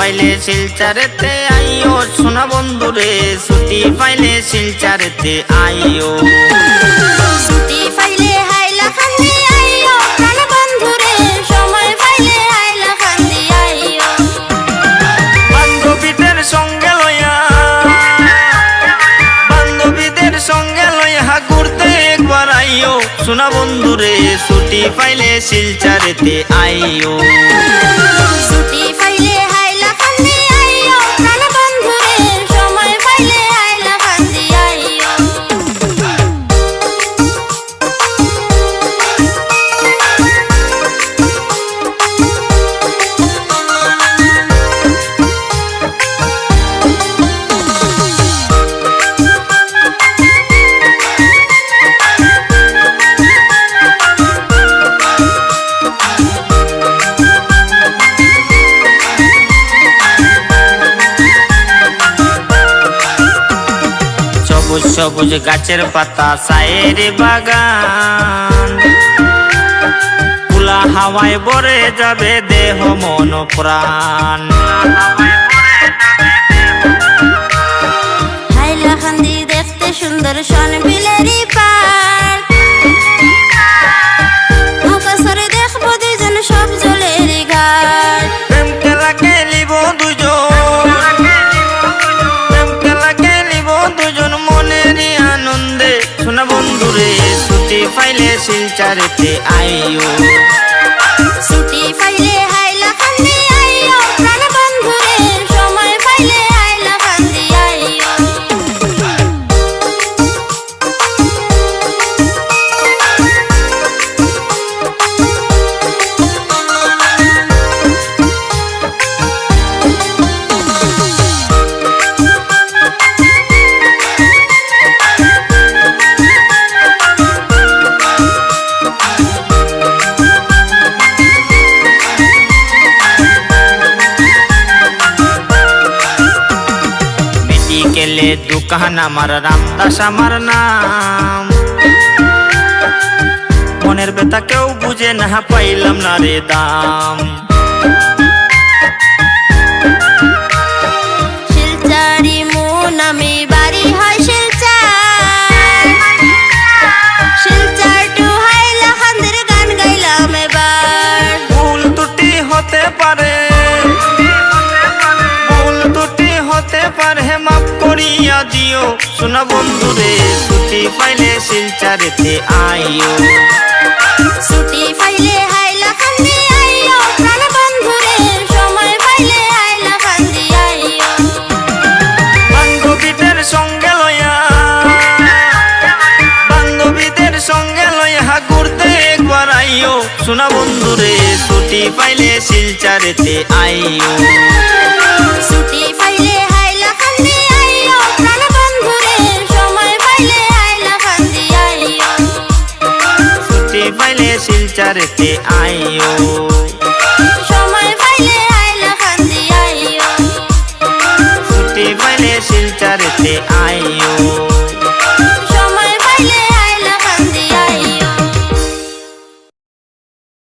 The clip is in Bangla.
শিলচারেতে আইও। সোনা বন্ধুরে ছুটি পাইলে শিলচারেতে আইও। ছুটি পাইলে হাইলা খান্দি আইও। প্রাণ বন্ধুরে সময় পাইলে হাইলা খান্দি আইও। বান্ধবীদের সঙ্গে লইয়া বান্ধবীদের সঙ্গে লইয়া ঘুরতে একবার আইও। সোনা বন্ধুরে ছুটি পাইলে শিলচারেতে আইও। সবুজ গাছের পাতা, সায়ের বাগান। খোলা হাওয়ায় বরে যাবে দেহ, মন, প্রাণ। দেখতে সুন্দর, সন বিলেরি পার্ক ছুটি পাইলে শিলচারেতে আইও। ছুটি পাইলে মেডিকেলে দোকান আমার রামদাস আমার নাম। মনের ব্যথা কেউ বুঝে না, পাইলাম না রে দাম। মাফ করিয়া দিও। বন্ধুরে ছুটি পাইলে শিলচারেতে আইও। ছুটি পাইলে হাইলা খান্দি আইও। প্রাণ বন্ধুরে সময় পাইলে হাইলা খান্দি আইও। বান্ধবীদের সঙ্গে বান্ধবীদের সঙ্গে লইয়া ঘুরতে একবার আইও। শোনা বন্ধুরে ছুটি পাইলে শিলচারেতে আইও। ছুটি करके आयो